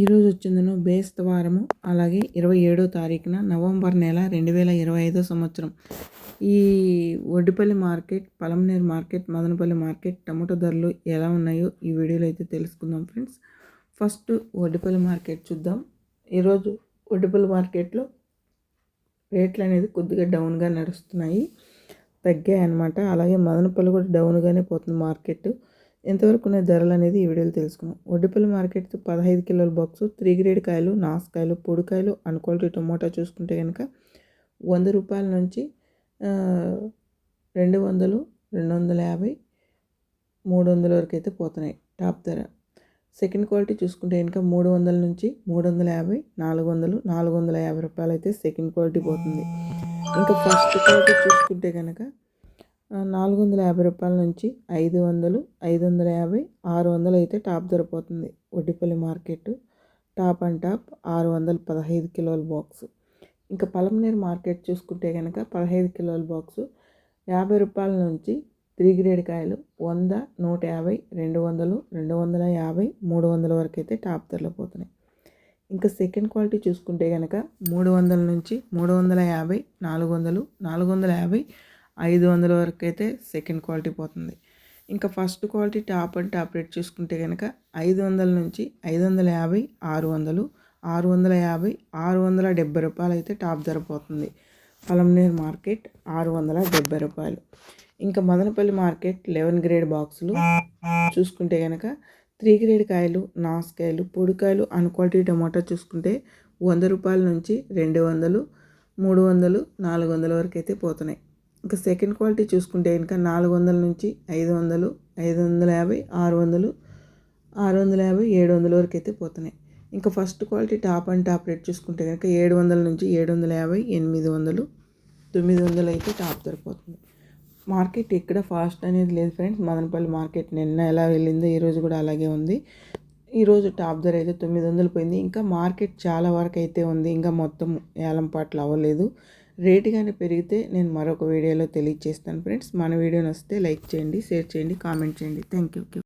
ఈరోజు వచ్చిందను బేస్తవారము అలాగే ఇరవై ఏడో తారీఖున నవంబర్ నెల రెండు వేల ఇరవై ఐదో సంవత్సరం. ఈ Oddupalli market Palamaner market Madanapalli market tomato ధరలు ఎలా ఉన్నాయో ఈ వీడియోలో అయితే తెలుసుకుందాం ఫ్రెండ్స్. ఫస్ట్ ఒడ్డుపల్లి మార్కెట్ చూద్దాం. ఈరోజు ఒడ్డుపల్లి మార్కెట్లో రేట్లు అనేది కొద్దిగా డౌన్గా నడుస్తున్నాయి. తగ్గాయి అన్నమాట అలాగే మదనపల్లి కూడా డౌన్గానే పోతుంది మార్కెట్. ఎంతవరకు ఉన్న ధరలు అనేది ఈ వీడియోలో తెలుసుకున్నాం ఒడ్డుపల్లి మార్కెట్ పదహైదు కిలోల బాక్స్ త్రీ గ్రేడ్ కాయలు నాసుకాయలు పొడికాయలు అన్క్వాలిటీ టొమాటో చూసుకుంటే కనుక వంద రూపాయల నుంచి రెండు వందలు రెండు వందల యాభై మూడు వందల వరకు అయితే పోతున్నాయి టాప్ ధర. సెకండ్ క్వాలిటీ చూసుకుంటే కనుక మూడు వందల నుంచి మూడు వందల యాభై నాలుగు వందలు నాలుగు వందల యాభై రూపాయలు అయితే సెకండ్ క్వాలిటీ పోతుంది. ఇంకా ఫస్ట్ క్వాలిటీ చూసుకుంటే కనుక నాలుగు వందల యాభై రూపాయల నుంచి ఐదు వందలు ఐదు వందల యాభై ఆరు వందలు అయితే top దొరకపోతుంది Oddipalli market top and top ఆరు వందల పదహైదు కిలోల బాక్స్. ఇంకా పలంనేరు మార్కెట్ చూసుకుంటే కనుక పదహైదు కిలోల బాక్సు యాభై రూపాయల నుంచి త్రీ గ్రేడ్ కాయలు వంద నూట యాభై రెండు వందలు రెండు వందల యాభై మూడు వందల వరకు అయితే టాప్ ధరలో పోతున్నాయి ఇంకా సెకండ్ క్వాలిటీ చూసుకుంటే కనుక మూడు వందల నుంచి మూడు వందల యాభై నాలుగు వందలు నాలుగు వందల యాభై ఐదు వందల వరకు అయితే సెకండ్ క్వాలిటీ పోతుంది. ఇంకా first quality top and top rate చూసుకుంటే కనుక ఐదు వందల నుంచి ఐదు వందల యాభై ఆరు వందలు ఆరు వందల యాభై ఆరు వందల డెబ్బై రూపాయలు అయితే టాప్ ధర పోతుంది. పలంనేరు మార్కెట్ ఆరు వందల డెబ్బై రూపాయలు. ఇంకా మదనపల్లి మార్కెట్ లెవెన్ గ్రేడ్ బాక్సులు చూసుకుంటే కనుక త్రీ గ్రేడ్ కాయలు నాసుకాయలు పొడికాయలు అన్క్వాలిటీ టమాటా చూసుకుంటే వంద రూపాయల నుంచి రెండు వందలు మూడు వందలు నాలుగు వందల వరకు అయితే పోతున్నాయి. ఇంకా సెకండ్ క్వాలిటీ చూసుకుంటే ఇంకా నాలుగు వందల నుంచి ఐదు వందలు ఐదు వందల యాభై ఆరు వందలు ఆరు వందల యాభై ఏడు వందల వరకు అయితే పోతున్నాయి. ఇంకా first quality top and top rate చూసుకుంటే కనుక ఏడు వందల నుంచి ఏడు వందల యాభై ఎనిమిది వందలు తొమ్మిది వందలు అయితే టాప్ దొరికిపోతుంది మార్కెట్ ఎక్కడ ఫాస్ట్ అనేది లేదు ఫ్రెండ్స్ మదనపల్లి మార్కెట్ నిన్న ఎలా వెళ్ళిందో ఈరోజు కూడా అలాగే ఉంది. ఈరోజు టాప్ ధర అయితే తొమ్మిది వందలు పోయింది. ఇంకా మార్కెట్ చాలా వరకు అయితే ఉంది. ఇంకా మొత్తం ఏలంపాట్లు అవ్వలేదు. రేటు కానీ పెరిగితే నేను మరొక వీడియోలో తెలియజేస్తాను ఫ్రెండ్స్. మన వీడియో నచ్చితే లైక్ చేయండి షేర్ చేయండి కామెంట్ చేయండి. Thank you